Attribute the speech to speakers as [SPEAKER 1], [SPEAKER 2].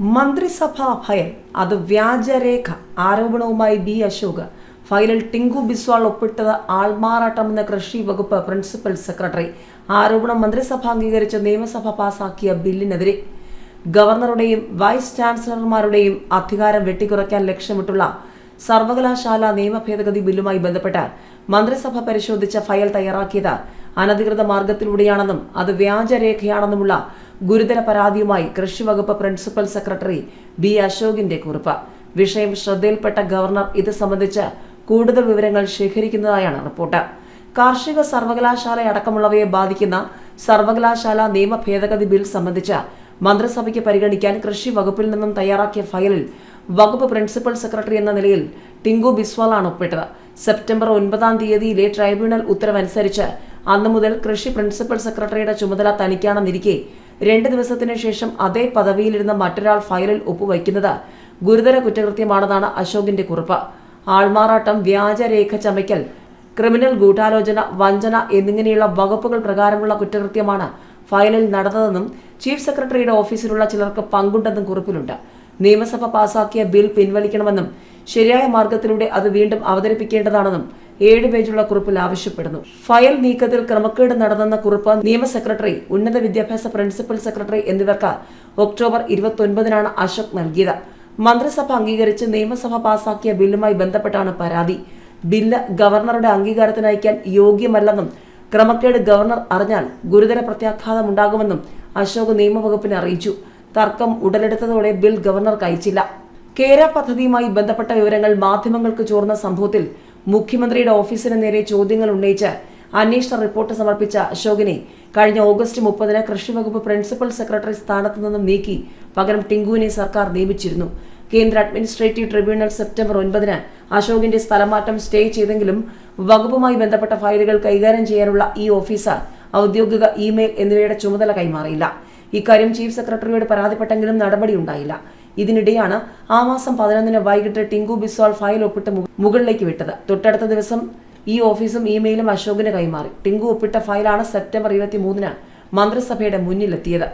[SPEAKER 1] മന്ത്രിസഭാ ഫയൽ അത് വ്യാജരേഖ ആരോപണവുമായി ബി. അശോക്. ഫയലിൽ ടിങ്കു ബിസ്വാൾ ഒപ്പിട്ടത് ആൾമാറാട്ടമെന്ന കൃഷി വകുപ്പ് പ്രിൻസിപ്പൽ സെക്രട്ടറി. ആരോപണം മന്ത്രിസഭ അംഗീകരിച്ച് നിയമസഭ പാസാക്കിയ ബില്ലിനെതിരെ. ഗവർണറുടെയും വൈസ് ചാൻസലർമാരുടെയും അധികാരം വെട്ടിക്കുറയ്ക്കാൻ ലക്ഷ്യമിട്ടുള്ള സർവകലാശാല നിയമ ഭേദഗതി ബില്ലുമായി ബന്ധപ്പെട്ട് മന്ത്രിസഭ പരിശോധിച്ച ഫയൽ തയ്യാറാക്കിയത് അനധികൃത മാർഗത്തിലൂടെയാണെന്നും അത് വ്യാജരേഖയാണെന്നുമുള്ള ഗുരുതര പരാതിയുമായി കൃഷി വകുപ്പ് പ്രിൻസിപ്പൽ സെക്രട്ടറി ബി അശോകിന്റെ കുറിപ്പ്. വിഷയം ശ്രദ്ധയിൽപ്പെട്ട ഗവർണർ ഇത് സംബന്ധിച്ച് കൂടുതൽ വിവരങ്ങൾ ശേഖരിക്കുന്നതായാണ് റിപ്പോർട്ട്. കാർഷിക സർവകലാശാല അടക്കമുള്ളവയെ ബാധിക്കുന്ന സർവകലാശാല നിയമ ഭേദഗതി ബിൽ സംബന്ധിച്ച് മന്ത്രിസഭയ്ക്ക് പരിഗണിക്കാൻ കൃഷി വകുപ്പിൽ നിന്നും തയ്യാറാക്കിയ ഫയലിൽ വകുപ്പ് പ്രിൻസിപ്പൽ സെക്രട്ടറി എന്ന നിലയിൽ ടിങ്കു ബിസ്വാളാണ് ഒപ്പിട്ടത്. സെപ്റ്റംബർ ഒൻപതാം തീയതിയിലെ ട്രൈബ്യൂണൽ ഉത്തരവനുസരിച്ച് അന്നു മുതൽ കൃഷി പ്രിൻസിപ്പൽ സെക്രട്ടറിയുടെ ചുമതല തനിക്കാണെന്നിരിക്കെ രണ്ട് ദിവസത്തിനു ശേഷം അതേ പദവിയിലിരുന്ന മറ്റൊരാൾ ഫയലിൽ ഒപ്പുവയ്ക്കുന്നത് ഗുരുതര കുറ്റകൃത്യമാണെന്നാണ് അശോകിന്റെ കുറിപ്പ്. ആൾമാറാട്ടം വ്യാജരേഖ ചമയ്ക്കൽ ക്രിമിനൽ ഗൂഢാലോചന വഞ്ചന എന്നിങ്ങനെയുള്ള വകുപ്പുകൾ പ്രകാരമുള്ള കുറ്റകൃത്യമാണ് ഫയലിൽ നടന്നതെന്നും ചീഫ് സെക്രട്ടറിയുടെ ഓഫീസിലുള്ള ചിലർക്ക് പങ്കുണ്ടെന്നും കുറിപ്പിലുണ്ട്. നിയമസഭ പാസാക്കിയ ബിൽ പിൻവലിക്കണമെന്നും ശരിയായ മാർഗത്തിലൂടെ അത് വീണ്ടും അവതരിപ്പിക്കേണ്ടതാണെന്നും ഏഴ് പേജുള്ള കുറിപ്പിൽ ആവശ്യപ്പെടുന്നു. ഫയൽ നീക്കത്തിൽ ക്രമക്കേട് നടന്നെന്ന കുറിപ്പ് നിയമ സെക്രട്ടറി ഉന്നത വിദ്യാഭ്യാസ പ്രിൻസിപ്പൽ സെക്രട്ടറി എന്നിവർക്ക് ഒക്ടോബർ ഇരുപത്തൊൻപതിനാണ് അശോക് നൽകിയത്. മന്ത്രിസഭ അംഗീകരിച്ച് നിയമസഭ പാസാക്കിയ ബില്ലുമായി ബന്ധപ്പെട്ടാണ് പരാതി. ബില്ല് ഗവർണറുടെ അംഗീകാരത്തിന് അയക്കാൻ യോഗ്യമല്ലെന്നും ക്രമക്കേട് ഗവർണർ അറിഞ്ഞാൽ ഗുരുതര പ്രത്യാഘാതം ഉണ്ടാകുമെന്നും അശോക് നിയമവകുപ്പിനെ അറിയിച്ചു. തർക്കം ഉടലെടുത്തതോടെ ബിൽ ഗവർണർക്ക് അയച്ചില്ല. കേര പദ്ധതിയുമായി ബന്ധപ്പെട്ട വിവരങ്ങൾ മാധ്യമങ്ങൾക്ക് ചോർന്ന സംഭവത്തിൽ മുഖ്യമന്ത്രിയുടെ ഓഫീസിന് നേരെ ചോദ്യങ്ങൾ ഉന്നയിച്ച് അന്വേഷണ റിപ്പോർട്ട് സമർപ്പിച്ച അശോകിനെ കഴിഞ്ഞ ഓഗസ്റ്റ് മുപ്പതിന് കൃഷി വകുപ്പ് പ്രിൻസിപ്പൽ സെക്രട്ടറി സ്ഥാനത്ത് നിന്നും നീക്കി പകരം ടിങ്കുവിനെ സർക്കാർ നിയമിച്ചിരുന്നു. കേന്ദ്ര അഡ്മിനിസ്ട്രേറ്റീവ് ട്രിബ്യൂണൽ സെപ്റ്റംബർ ഒൻപതിന് അശോകിന്റെ സ്ഥലമാറ്റം സ്റ്റേ ചെയ്തെങ്കിലും വകുപ്പുമായി ബന്ധപ്പെട്ട ഫയലുകൾ കൈകാര്യം ചെയ്യാനുള്ള ഈ ഓഫീസർ ഔദ്യോഗിക ഇമെയിൽ എന്നിവയുടെ ചുമതല കൈമാറിയില്ല. ഇക്കാര്യം ചീഫ് സെക്രട്ടറിയോട് പരാതിപ്പെട്ടെങ്കിലും നടപടിയുണ്ടായില്ല. ഇതിനിടെയാണ് ആ മാസം പതിനൊന്നിന് വൈകിട്ട് ടിങ്കു ബിസ്വാൾ ഫയൽ ഒപ്പിട്ട് മുകളിലേക്ക് വിട്ടത്. തൊട്ടടുത്ത ദിവസം ഈ ഓഫീസും ഇമെയിലും അശോകിന് കൈമാറി. ടിങ്കു ഒപ്പിട്ട ഫയലാണ് സെപ്റ്റംബർ ഇരുപത്തി മൂന്നിന് മന്ത്രിസഭയുടെ മുന്നിലെത്തിയത്.